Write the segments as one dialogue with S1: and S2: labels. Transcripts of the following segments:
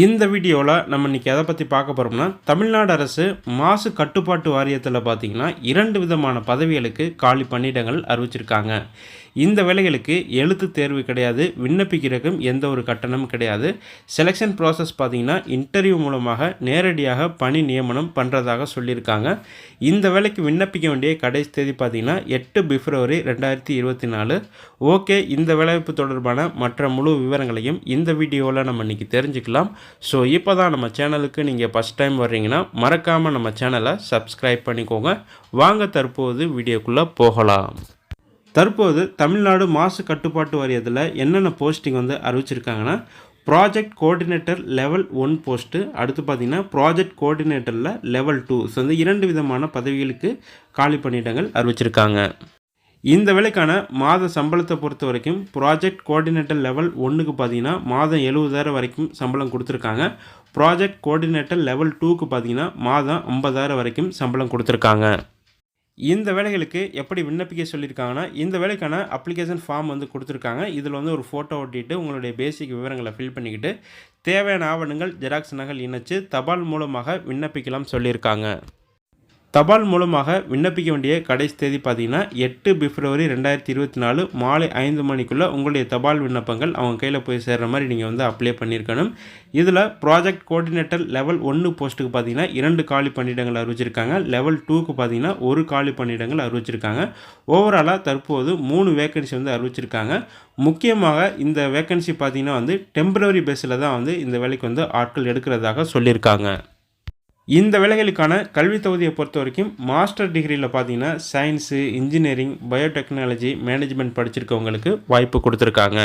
S1: இந்த வீடியோவில் நம்ம இன்றைக்கி எதை பற்றி பார்க்க போகிறோம்னா தமிழ்நாடு அரசு மாசு கட்டுப்பாட்டு வாரியத்தில் பார்த்தீங்கன்னா இரண்டு விதமான பதவிகளுக்கு காலி பணியிடங்கள் அறிவிச்சிருக்காங்க. இந்த வேலைகளுக்கு எழுத்து தேர்வு கிடையாது விண்ணப்பிக்கிறதுக்கும் எந்த ஒரு கட்டணமும் கிடையாது. செலெக்ஷன் ப்ராசஸ் பார்த்தீங்கன்னா இன்டர்வியூ மூலமாக நேரடியாக பணி நியமனம் பண்ணுறதாக சொல்லியிருக்காங்க. இந்த வேலைக்கு விண்ணப்பிக்க வேண்டிய கடைசி தேதி பார்த்தீங்கன்னா எட்டு பிப்ரவரி ரெண்டாயிரத்தி இருபத்தி நாலு. ஓகே இந்த வேலைவாய்ப்பு தொடர்பான மற்ற முழு விவரங்களையும் இந்த வீடியோவில் நம்ம இன்றைக்கி தெரிஞ்சுக்கலாம். ஸோ இப்போ தான் நம்ம சேனலுக்கு நீங்கள் ஃபஸ்ட் டைம் வர்றீங்கன்னா மறக்காமல் நம்ம சேனலை சப்ஸ்கிரைப் பண்ணிக்கோங்க. வாங்க தற்போது வீடியோக்குள்ளே போகலாம். தற்போது தமிழ்நாடு மாசு கட்டுப்பாட்டு வாரியத்தில் என்னென்ன போஸ்டிங் வந்து அறிவிச்சிருக்காங்கன்னா project coordinator level one post அடுத்து பார்த்தீங்கன்னா ப்ராஜெக்ட் கோஆர்டினேட்டரில் லெவல் டூ ஸோ வந்து இரண்டு விதமான பதவிகளுக்கு காலி பணியிடங்கள் அறிவிச்சிருக்காங்க. இந்த வேலைக்கான மாத சம்பளத்தை பொறுத்த வரைக்கும் ப்ராஜெக்ட் கோஆர்டினேட்டர் லெவல் ஒன்றுக்கு பார்த்தீங்கன்னா மாதம் எழுபதாயிரம் வரைக்கும் சம்பளம் கொடுத்துருக்காங்க. ப்ராஜெக்ட் கோஆர்டினேட்டர் லெவல் டூக்கு பார்த்தீங்கன்னா மாதம் ஐம்பதாயிரம் வரைக்கும் சம்பளம் கொடுத்துருக்காங்க. இந்த வேலைகளுக்கு எப்படி விண்ணப்பிக்க சொல்லியிருக்காங்கன்னா இந்த வேலைக்கான அப்ளிகேஷன் ஃபார்ம் வந்து கொடுத்துருக்காங்க. இதில் வந்து ஒரு ஃபோட்டோ ஒட்டிட்டு உங்களுடைய பேசிக் விவரங்களை ஃபில் பண்ணிக்கிட்டு தேவையான ஆவணங்கள் ஜெராக்ஸ் நகல் இணைச்சு தபால் மூலமாக விண்ணப்பிக்கலாம் சொல்லியிருக்காங்க. தபால் மூலமாக விண்ணப்பிக்க வேண்டிய கடைசி தேதி பார்த்தீங்கன்னா எட்டு பிப்ரவரி ரெண்டாயிரத்தி இருபத்தி நாலு மாலை ஐந்து மணிக்குள்ளே உங்களுடைய தபால் விண்ணப்பங்கள் அவங்க கையில் போய் சேர்கிற மாதிரி நீங்கள் வந்து அப்ளை பண்ணியிருக்கணும். இதில் ப்ராஜெக்ட் கோஆர்டினேட்டர் லெவல் ஒன்று போஸ்ட்டுக்கு பார்த்தீங்கன்னா இரண்டு காலி பணியிடங்கள் அறிவிச்சிருக்காங்க. லெவல் டூக்கு பார்த்தீங்கன்னா ஒரு காலி பணியிடங்கள் அறிவிச்சிருக்காங்க. ஓவராலாக தற்போது மூணு வேக்கன்சி வந்து அறிவிச்சிருக்காங்க. முக்கியமாக இந்த வேக்கன்சி பார்த்தீங்கன்னா வந்து டெம்பரவரி பேஸில் தான் வந்து இந்த வேலைக்கு வந்து ஆட்கள் எடுக்கிறதாக சொல்லியிருக்காங்க. இந்த வேலைகளுக்கான கல்வி தகுதியை பொறுத்த வரைக்கும் மாஸ்டர் டிகிரியில் பார்த்தீங்கன்னா சயின்ஸு இன்ஜினியரிங் பயோடெக்னாலஜி மேனேஜ்மெண்ட் படிச்சிருக்கவங்களுக்கு வாய்ப்பு கொடுத்துருக்காங்க.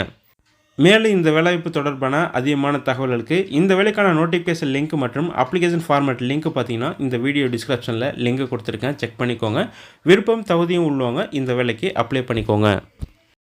S1: மேலும் இந்த வேலைவாய்ப்பு தொடர்பான அதிகமான தகவல்களுக்கு இந்த வேலைக்கான நோட்டிஃபிகேஷன் லிங்க் மற்றும் அப்ளிகேஷன் ஃபார்மேட் லிங்க் பார்த்தீங்கன்னா இந்த வீடியோ டிஸ்கிரிப்ஷனில் லிங்க் கொடுத்துருக்கேன். செக் பண்ணிக்கோங்க. விருப்பம் தகுதியும் உள்ளவங்க இந்த வேலைக்கு அப்ளை பண்ணிக்கோங்க.